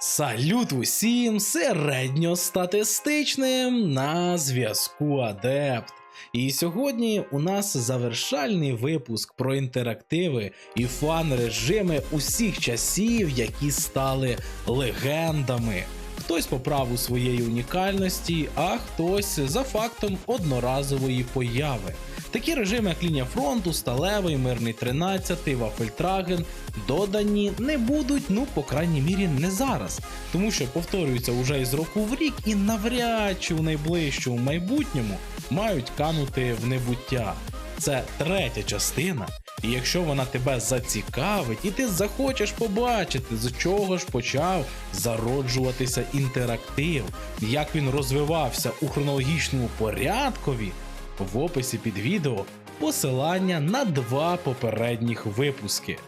Салют усім середньостатистичним на зв'язку Адепт. І сьогодні у нас завершальний випуск про інтерактиви і фан-режими усіх часів, які стали легендами. Хтось по праву своєї унікальності, а хтось за фактом одноразової появи. Такі режими, як лінія фронту, сталевий, мирний 13, вафельтраген додані не будуть, ну по крайній мірі не зараз, тому що повторюються уже із року в рік і навряд чи в найближчому майбутньому мають канути в небуття. Це третя частина, і якщо вона тебе зацікавить, і ти захочеш побачити, з чого ж почав зароджуватися інтерактив, як він розвивався у хронологічному порядкові, в описі під відео посилання на два попередніх випуски.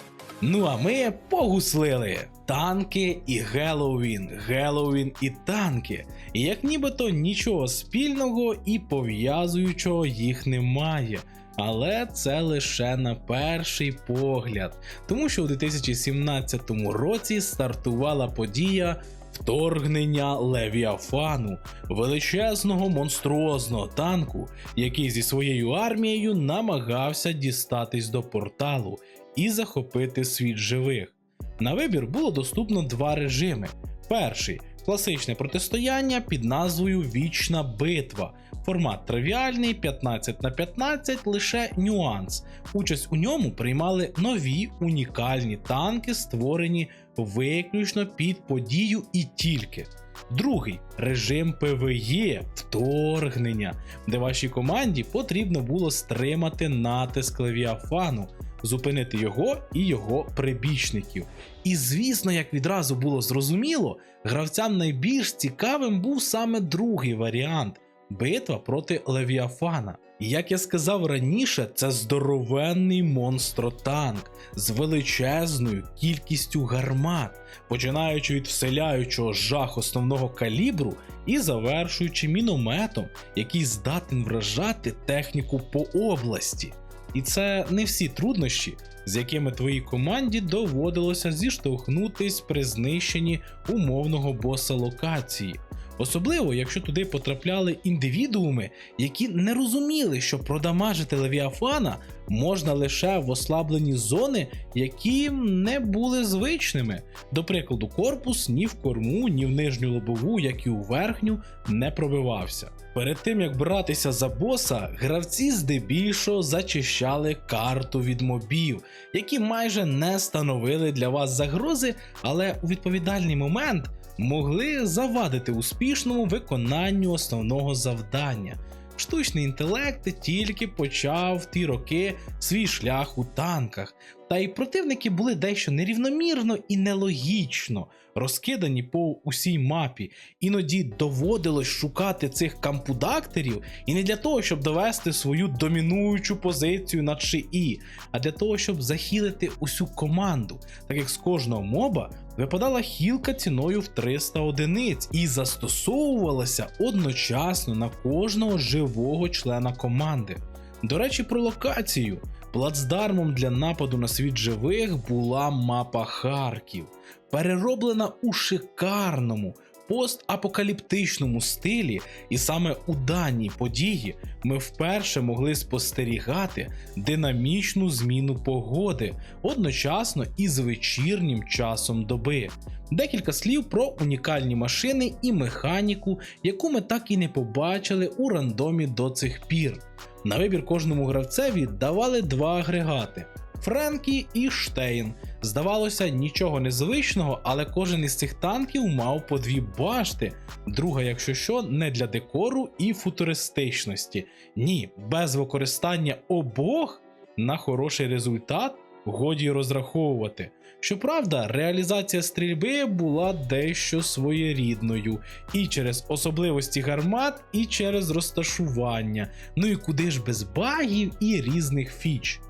Ну а ми погуслили танки і Геловін, Геловін і танки. І як нібито нічого спільного і пов'язуючого їх немає. Але це лише на перший погляд, тому що у 2017 році стартувала подія вторгнення Левіафану, величезного монструозного танку, який зі своєю армією намагався дістатись до порталу і захопити світ живих. На вибір було доступно два режими. Перший класичне протистояння під назвою Вічна битва. Формат тривіальний 15 на 15, лише нюанс. Участь у ньому приймали нові унікальні танки, створені виключно під подію і тільки. Другий режим ПВЕ вторгнення, де вашій команді потрібно було стримати натиск Левіафану, зупинити його і його прибічників. І звісно, як відразу було зрозуміло, гравцям найбільш цікавим був саме другий варіант битва проти Левіафана. Як я сказав раніше, це здоровенний монстротанк з величезною кількістю гармат, починаючи від вселяючого жах основного калібру і завершуючи мінометом, який здатен вражати техніку по області. І це не всі труднощі, з якими твоїй команді доводилося зіштовхнутись при знищенні умовного боса локації. Особливо, якщо туди потрапляли індивідууми, які не розуміли, що продамажити Левіафана можна лише в ослаблені зони, які не були звичними. До прикладу, корпус ні в корму, ні в нижню лобову, як і у верхню, не пробивався. Перед тим як братися за боса, гравці здебільшого зачищали карту від мобів, які майже не становили для вас загрози, але у відповідальний момент могли завадити успішному виконанню основного завдання. Штучний інтелект тільки почав в ті роки свій шлях у танках, та й противники були дещо нерівномірно і нелогічно розкидані по усій мапі. Іноді доводилось шукати цих кампудактерів і не для того, щоб довести свою домінуючу позицію над шиї, а для того, щоб захилити усю команду, так як з кожного моба випадала хілка ціною в 300 одиниць і застосовувалася одночасно на кожного живого члена команди. До речі, про локацію. Плацдармом для нападу на світ живих була мапа Харків, перероблена у шикарному постапокаліптичному стилі, і саме у даній події ми вперше могли спостерігати динамічну зміну погоди одночасно із вечірнім часом доби. Декілька слів про унікальні машини і механіку, яку ми так і не побачили у рандомі до цих пір. На вибір кожному гравцеві давали два агрегати. Френкі і Штейн. Здавалося, нічого незвичного, але кожен із цих танків мав по дві башти. Друга, якщо що, не для декору і футуристичності. Ні, без використання обох на хороший результат годі розраховувати. Щоправда, реалізація стрільби була дещо своєрідною, і через особливості гармат, і через розташування. Ну і куди ж без багів і різних фіч.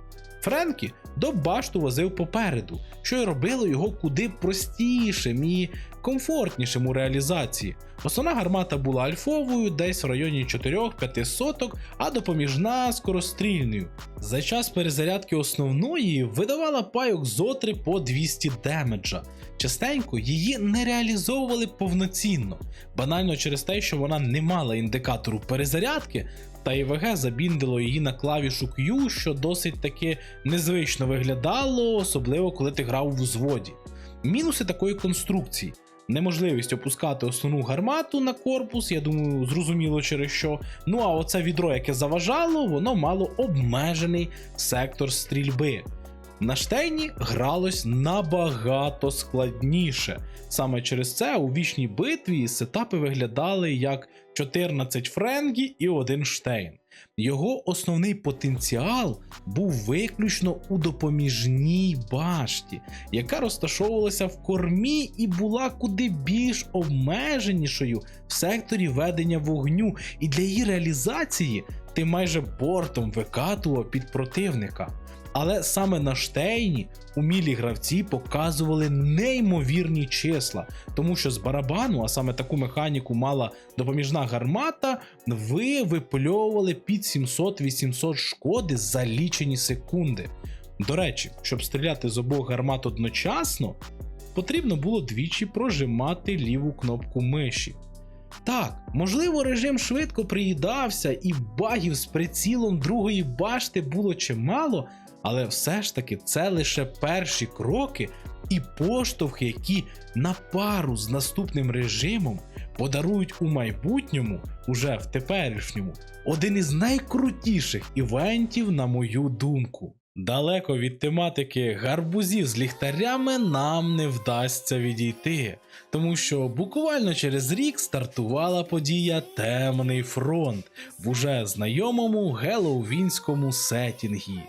Френкі до башту возив попереду, що й робило його куди простішим і комфортнішим у реалізації. Основна гармата була альфовою, десь в районі 4-5 соток, а допоміжна скорострільною. За час перезарядки основної видавала пайок зотри по 200 демеджа. частенько її не реалізовували повноцінно, банально через те, що вона не мала індикатору перезарядки, та ІВГ забіндило її на клавішу Q, що досить таки незвично виглядало, особливо коли ти грав в узводі. Мінуси такої конструкції. Неможливість опускати основну гармату на корпус, я думаю, зрозуміло через що. Ну а оце відро, яке заважало, воно мало обмежений сектор стрільби. На штейні гралось набагато складніше. Саме через це у вічній битві сетапи виглядали як 14 френгі і один штейн. Його основний потенціал був виключно у допоміжній башті, яка розташовувалася в кормі і була куди більш обмеженішою в секторі ведення вогню, і для її реалізації ти майже бортом викатував під противника. Але саме на штейні умілі гравці показували неймовірні числа, тому що з барабану, а саме таку механіку мала допоміжна гармата, ви випльовували під 700-800 шкоди за лічені секунди. До речі, щоб стріляти з обох гармат одночасно, потрібно було двічі прожимати ліву кнопку миші. Так, можливо, режим швидко приїдався, і багів з прицілом другої башти було чимало, але все ж таки це лише перші кроки і поштовхи, які на пару з наступним режимом подарують у майбутньому, уже в теперішньому, один із найкрутіших івентів, на мою думку. Далеко від тематики гарбузів з ліхтарями нам не вдасться відійти, тому що буквально через рік стартувала подія Темний фронт в уже знайомому геловінському сетінгі.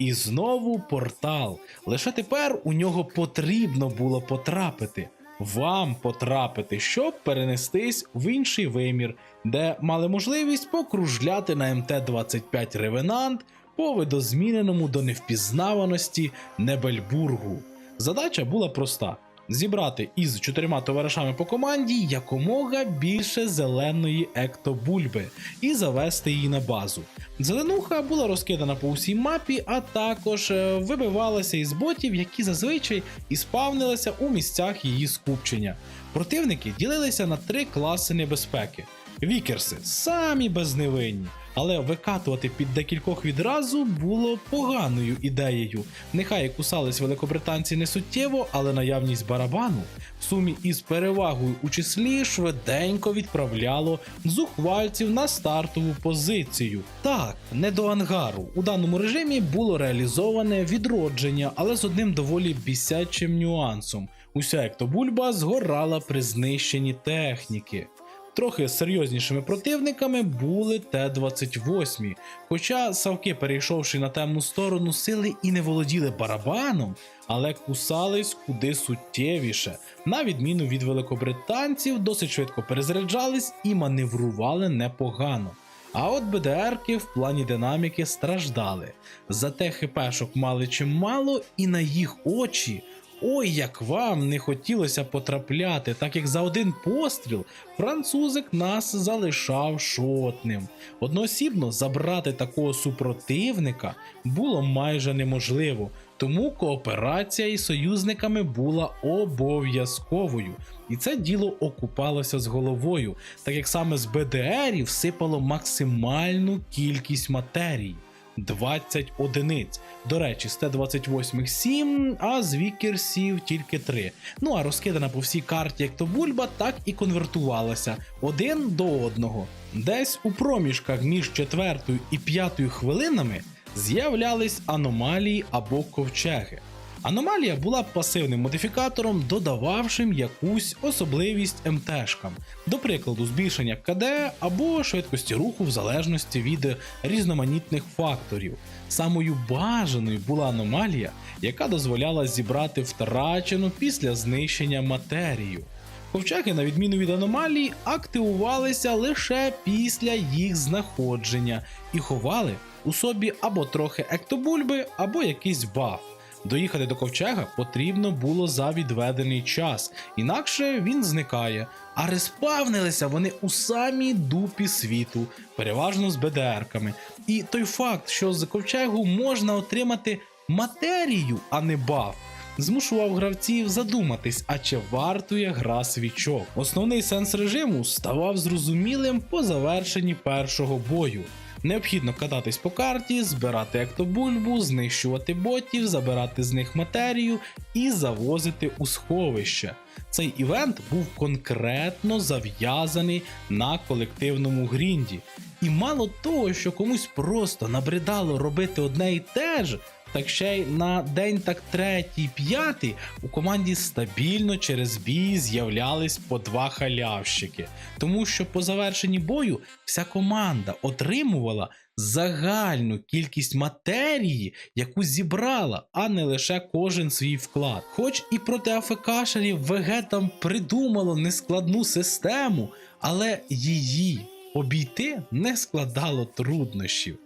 І знову портал. Лише тепер у нього потрібно було потрапити. Вам потрапити, щоб перенестись в інший вимір, де мали можливість покружляти на МТ-25 Ревенант по видозміненому до невпізнаваності Небельбургу. Задача була проста: зібрати із чотирма товаришами по команді якомога більше зеленої ектобульби і завести її на базу. Зеленуха була розкидана по усій мапі, а також е, вибивалася із ботів, які зазвичай і спавнилися у місцях її скупчення. Противники ділилися на три класи небезпеки. Вікерси самі безневинні, але викатувати під декількох відразу було поганою ідеєю. Нехай кусались великобританці не суттєво, але наявність барабану в сумі із перевагою у числі швиденько відправляло зухвальців на стартову позицію. Так, не до ангару. У даному режимі було реалізоване відродження, але з одним доволі бісячим нюансом. Уся ектобульба згорала при знищенні техніки. Трохи серйознішими противниками були Т-28, хоча Савки, перейшовши на темну сторону сили і не володіли барабаном, але кусались куди суттєвіше, на відміну від великобританців, досить швидко перезаряджались і маневрували непогано. А от БДРки в плані динаміки страждали. Зате хпшок мали чимало, і на їх очі Ой, як вам не хотілося потрапляти, так як за один постріл французик нас залишав шотним. Одноосібно забрати такого супротивника було майже неможливо, тому кооперація із союзниками була обов'язковою, і це діло окупалося з головою, так як саме з БДРів сипало максимальну кількість матерії. 20 одиниць. До речі, з Т-28 7, а з Вікерсів тільки 3. Ну а розкидана по всій карті як то бульба, так і конвертувалася один до одного. Десь у проміжках між четвертою і п'ятою хвилинами з'являлись аномалії або ковчеги. Аномалія була пасивним модифікатором, додававшим якусь особливість МТшкам, до прикладу, збільшення КД або швидкості руху в залежності від різноманітних факторів. Самою бажаною була аномалія, яка дозволяла зібрати втрачену після знищення матерію. Ковчеги, на відміну від аномалій, активувалися лише після їх знаходження і ховали у собі або трохи ектобульби, або якийсь баф. Доїхати до ковчега потрібно було за відведений час, інакше він зникає. А респавнилися вони у самій дупі світу, переважно з БДРками. І той факт, що з ковчегу можна отримати матерію, а не баф, змушував гравців задуматись, а чи вартує гра свічок. Основний сенс режиму ставав зрозумілим по завершенні першого бою. Необхідно кататись по карті, збирати ектобульбу, знищувати ботів, забирати з них матерію і завозити у сховище. Цей івент був конкретно зав'язаний на колективному грінді. І мало того, що комусь просто набридало робити одне і те ж, так ще й на день так третій, п'ятий у команді стабільно через бій з'являлись по два халявщики. Тому що по завершенні бою вся команда отримувала загальну кількість матерії, яку зібрала, а не лише кожен свій вклад. Хоч і проти АФКшерів ВГ там придумало нескладну систему, але її обійти не складало труднощів.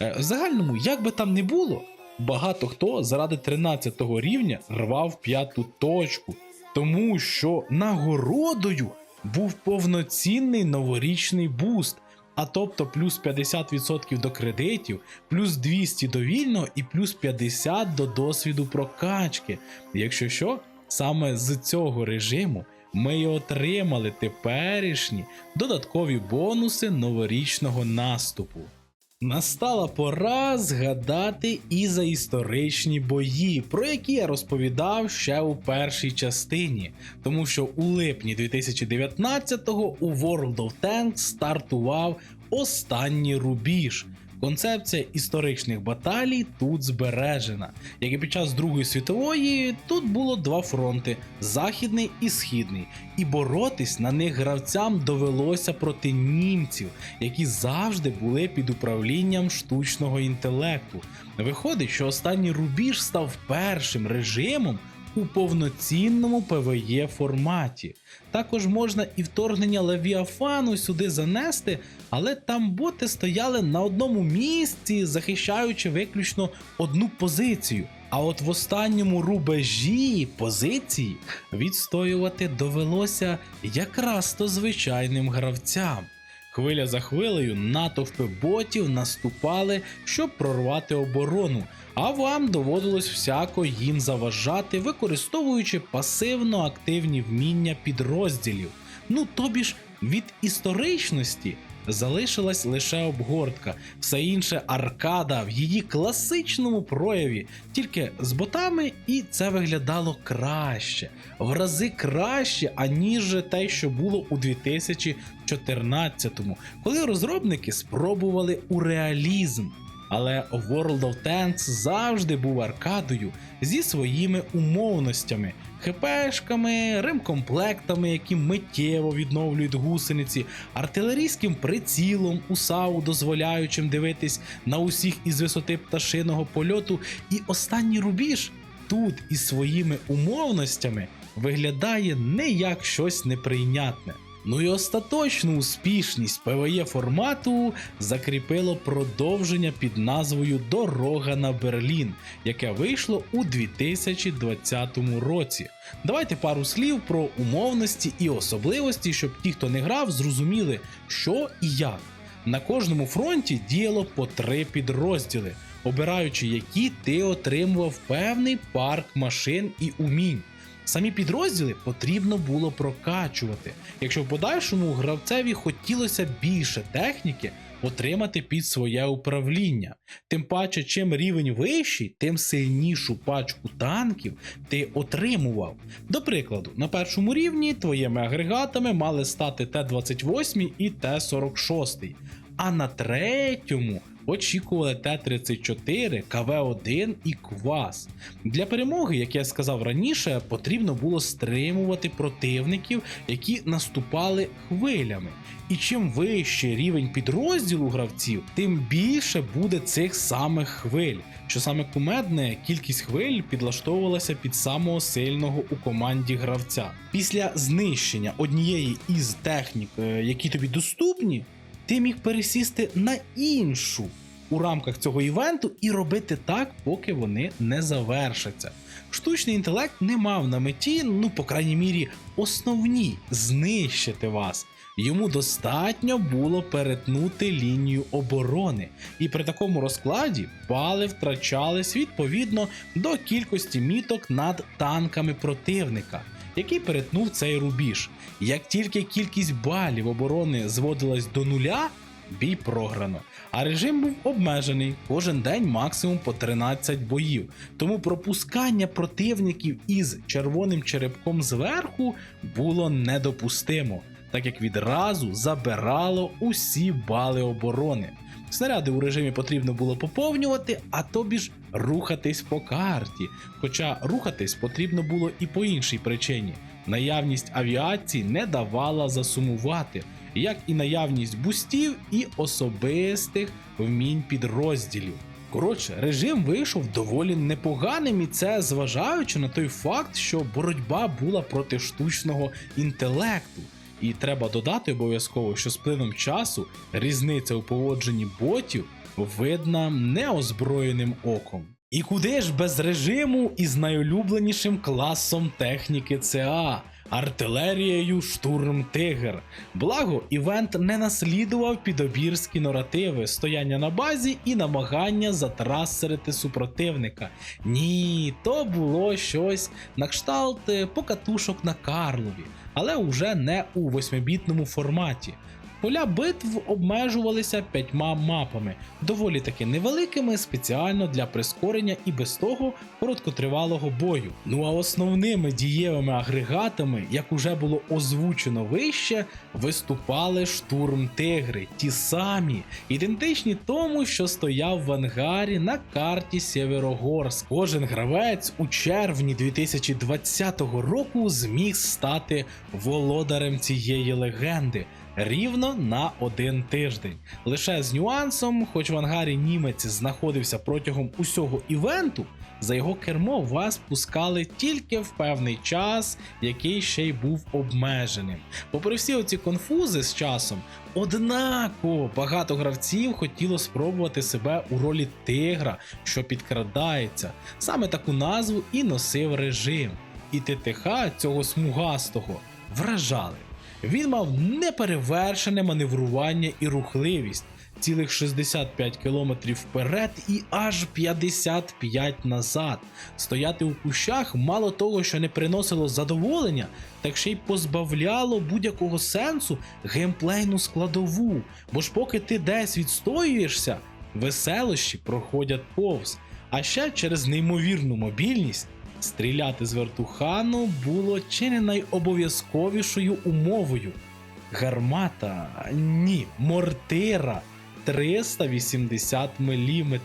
Е, В загальному, як би там не було, багато хто заради 13 рівня рвав п'яту точку, тому що нагородою був повноцінний новорічний буст. А тобто плюс 50% до кредитів, плюс 200 до вільного і плюс 50 до досвіду прокачки. Якщо що, саме з цього режиму ми й отримали теперішні додаткові бонуси новорічного наступу. Настала пора згадати і за історичні бої, про які я розповідав ще у першій частині, тому що у липні 2019-го у World of Tanks стартував останній рубіж. Концепція історичних баталій тут збережена. Як і під час Другої світової, тут було два фронти західний і східний, і боротись на них гравцям довелося проти німців, які завжди були під управлінням штучного інтелекту. Виходить, що останній рубіж став першим режимом у повноцінному PvE форматі. Також можна і вторгнення Левіафану сюди занести, але там боти стояли на одному місці, захищаючи виключно одну позицію. А от в останньому рубежі позиції відстоювати довелося якраз то звичайним гравцям. Хвиля за хвилею натовпи ботів наступали, щоб прорвати оборону, а вам доводилось всяко їм заважати, використовуючи пасивно активні вміння підрозділів. Ну тобі ж від історичності залишилась лише обгортка, все інше аркада в її класичному прояві, тільки з ботами, і це виглядало краще, в рази краще, аніж те, що було у 2014-му, коли розробники спробували у реалізм. Але World of Tanks завжди був аркадою зі своїми умовностями, хпшками, ремкомплектами, які миттєво відновлюють гусениці, артилерійським прицілом УСАУ, дозволяючим дивитись на усіх із висоти пташиного польоту. І останній рубіж тут із своїми умовностями виглядає не як щось неприйнятне. Ну і остаточну успішність PvE формату закріпило продовження під назвою Дорога на Берлін, яке вийшло у 2020 році. Давайте пару слів про умовності і особливості, щоб ті, хто не грав, зрозуміли, що і як. На кожному фронті діяло по три підрозділи, обираючи які ти отримував певний парк машин і умінь. Самі підрозділи потрібно було прокачувати, якщо в подальшому гравцеві хотілося більше техніки отримати під своє управління. Тим паче, чим рівень вищий, тим сильнішу пачку танків ти отримував. До прикладу, на першому рівні твоїми агрегатами мали стати Т-28 і Т-46, а на третьому очікували Т-34, КВ-1 і Квас. Для перемоги, як я сказав раніше, потрібно було стримувати противників, які наступали хвилями. І чим вищий рівень підрозділу гравців, тим більше буде цих самих хвиль. Що саме кумедне, кількість хвиль підлаштовувалася під самого сильного у команді гравця. Після знищення однієї із технік, е, які тобі доступні, ти міг пересісти на іншу у рамках цього івенту і робити так, поки вони не завершаться. Штучний інтелект не мав на меті, ну, по крайній мірі, основні знищити вас. Йому достатньо було перетнути лінію оборони, і при такому розкладі бали втрачались відповідно до кількості міток над танками противника, який перетнув цей рубіж. Як тільки кількість балів оборони зводилась до нуля, бій програно. А режим був обмежений кожен день максимум по 13 боїв. Тому пропускання противників із червоним черепком зверху було недопустимо, так як відразу забирало усі бали оборони. Снаряди у режимі потрібно було поповнювати, а тобі ж рухатись по карті. Хоча рухатись потрібно було і по іншій причині. Наявність авіації не давала засумувати, як і наявність бустів і особистих вмінь підрозділів. Коротше, режим вийшов доволі непоганим, і це зважаючи на той факт, що боротьба була проти штучного інтелекту. І треба додати обов'язково, що з плином часу різниця у поводженні ботів видна неозброєним оком. І куди ж без режиму із найулюбленішим класом техніки ЦА артилерією Штурм Тигр. Благо, івент не наслідував підобірські наративи, стояння на базі і намагання затрасерити супротивника. Ні, то було щось на кшталт е, покатушок на Карлові, але уже не у восьмибітному форматі. Поля битв обмежувалися п'ятьма мапами, доволі таки невеликими, спеціально для прискорення і без того короткотривалого бою. Ну а основними дієвими агрегатами, як уже було озвучено вище, виступали штурм тигри, ті самі, ідентичні тому, що стояв в ангарі на карті Сєвєрогорськ. Кожен гравець у червні 2020 року зміг стати володарем цієї легенди рівно на один тиждень. Лише з нюансом, хоч в ангарі німець знаходився протягом усього івенту, за його кермо вас пускали тільки в певний час, який ще й був обмеженим. Попри всі оці конфузи з часом, однаково багато гравців хотіло спробувати себе у ролі тигра, що підкрадається. Саме таку назву і носив режим. І ТТХ цього смугастого вражали. Він мав неперевершене маневрування і рухливість, цілих 65 км вперед і аж 55 назад. Стояти у кущах мало того, що не приносило задоволення, так ще й позбавляло будь-якого сенсу геймплейну складову. Бо ж поки ти десь відстоюєшся, веселощі проходять повз. А ще через неймовірну мобільність стріляти з вертухану було чи не найобов'язковішою умовою. Гармата, ні, мортира 380 мм.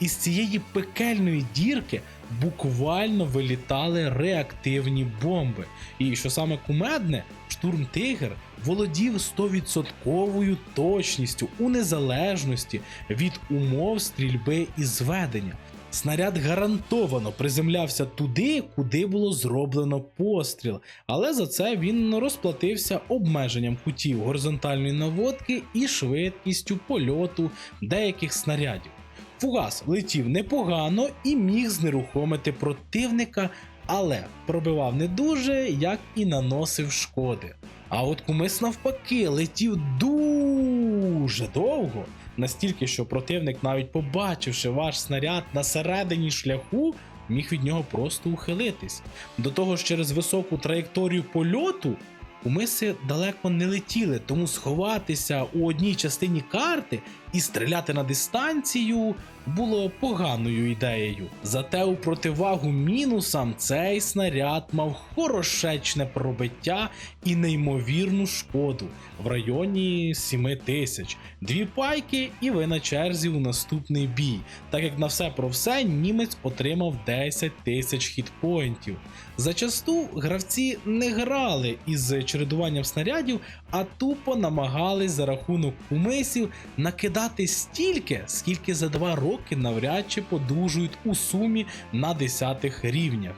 Із цієї пекельної дірки буквально вилітали реактивні бомби. І що саме кумедне, штурм Тигр володів 100% точністю у незалежності від умов стрільби і зведення. Снаряд гарантовано приземлявся туди, куди було зроблено постріл, але за це він розплатився обмеженням кутів горизонтальної наводки і швидкістю польоту деяких снарядів. Фугас летів непогано і міг знерухомити противника, але пробивав не дуже, як і наносив шкоди. А от кумис навпаки летів дуже довго, настільки, що противник, навіть побачивши ваш снаряд на середині шляху, міг від нього просто ухилитись. До того ж, через високу траєкторію польоту умиси далеко не летіли, тому сховатися у одній частині карти і стріляти на дистанцію було поганою ідеєю. Зате у противагу мінусам цей снаряд мав хорошечне пробиття і неймовірну шкоду в районі 7 тисяч. Дві пайки, і ви на черзі у наступний бій. Так як на все про все німець отримав 10 тисяч хітпоінтів. Зачасту гравці не грали із чередуванням снарядів, а тупо намагались за рахунок кумисів накидати стільки, скільки за два роки навряд чи подужують у сумі на десятих рівнях.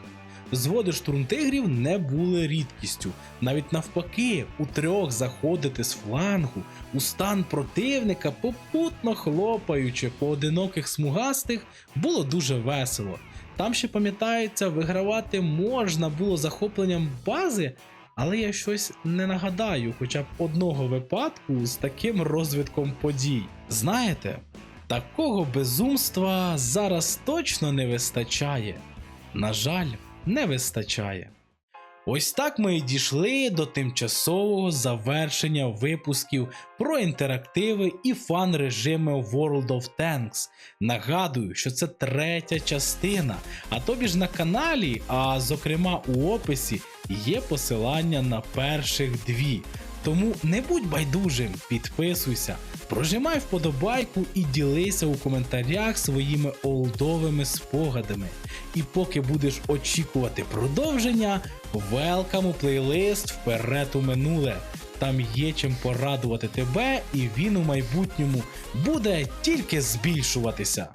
зводи штурмтигрів не були рідкістю. Навіть навпаки, у трьох заходити з флангу у стан противника, попутно хлопаючи поодиноких смугастих, було дуже весело. Там ще пам'ятається, вигравати можна було захопленням бази, але я щось не нагадаю хоча б одного випадку з таким розвитком подій. Знаєте, такого безумства зараз точно не вистачає. На жаль, не вистачає. Ось так ми і дійшли до тимчасового завершення випусків про інтерактиви і фан режими World of Tanks. Нагадую, що це третя частина, а тобі ж на каналі, а зокрема у описі, є посилання на перших дві. Тому не будь байдужим, підписуйся, прожимай вподобайку і ділися у коментарях своїми олдовими спогадами. І поки будеш очікувати продовження, велкам у плейлист вперед у минуле. Там є чим порадувати тебе, і він у майбутньому буде тільки збільшуватися.